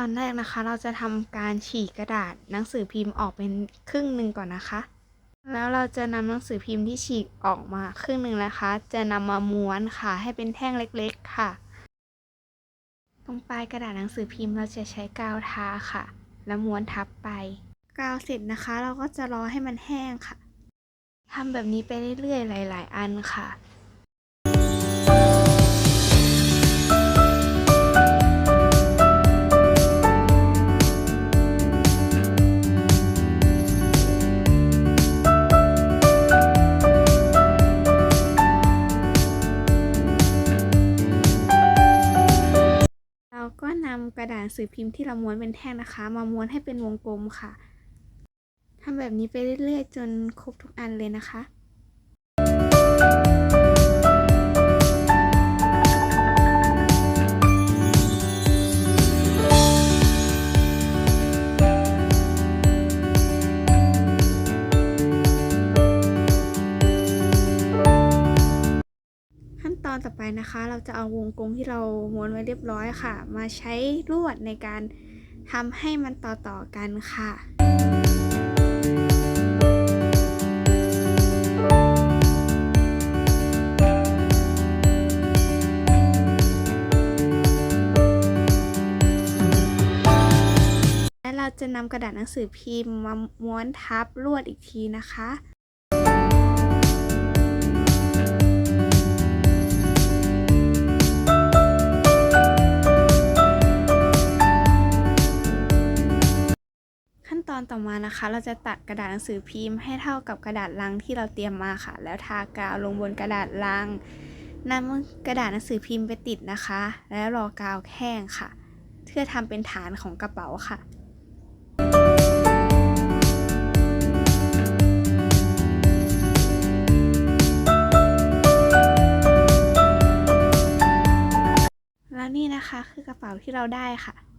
อนแรกนะคะ เราจะทำการฉีกกระดาษหนังสือพิมพ์ออกเป็นครึ่งหนึ่งก่อนนะคะ แล้วเราจะนำหนังสือพิมพ์ที่ฉีกออกมาครึ่งหนึ่งนะคะ จะนำมาม้วนค่ะ ให้เป็นแท่งเล็กๆค่ะ ตรงปลายกระดาษหนังสือพิมพ์เราจะใช้กาวทาค่ะ แล้วม้วนทับไป กาวเสร็จนะคะ เราก็จะรอให้มันแห้งค่ะทำแบบนี้ไปเรื่อยๆ หลาย ๆ อันค่ะ เราก็นำกระดาษสือพิมพ์ที่เราม้วนเป็นแท่งนะคะ มาม้วนให้เป็นวงกลมค่ะทำแบบนี้ไปเรื่อยๆ จนครบทุกอันเลยนะคะ อนต่อไปนะคะ เราจะเอาวงกลมที่เราม้วนไว้เรียบร้อยค่ะ มาใช้ลวดในการทำให้มันต่อๆกันค่ะและเราจะนำกระดาษหนังสือพิมพ์มาม้วนทับลวดอีกทีนะคะ อนต่อมานะคะ เราจะตัดกระดาษหนังสือพิมพ์ให้เท่ากับกระดาษลังที่เราเตรียมมาค่ะ แล้วทากาวลงบนกระดาษลังนำกระดาษหนังสือพิมพ์ไปติดนะคะ แล้วรอกาวแห้งค่ะ เพื่อทำเป็นฐานของกระเป๋าค่ะแล้วนี่นะคะคือกระเป๋าที่เราได้ค่ะ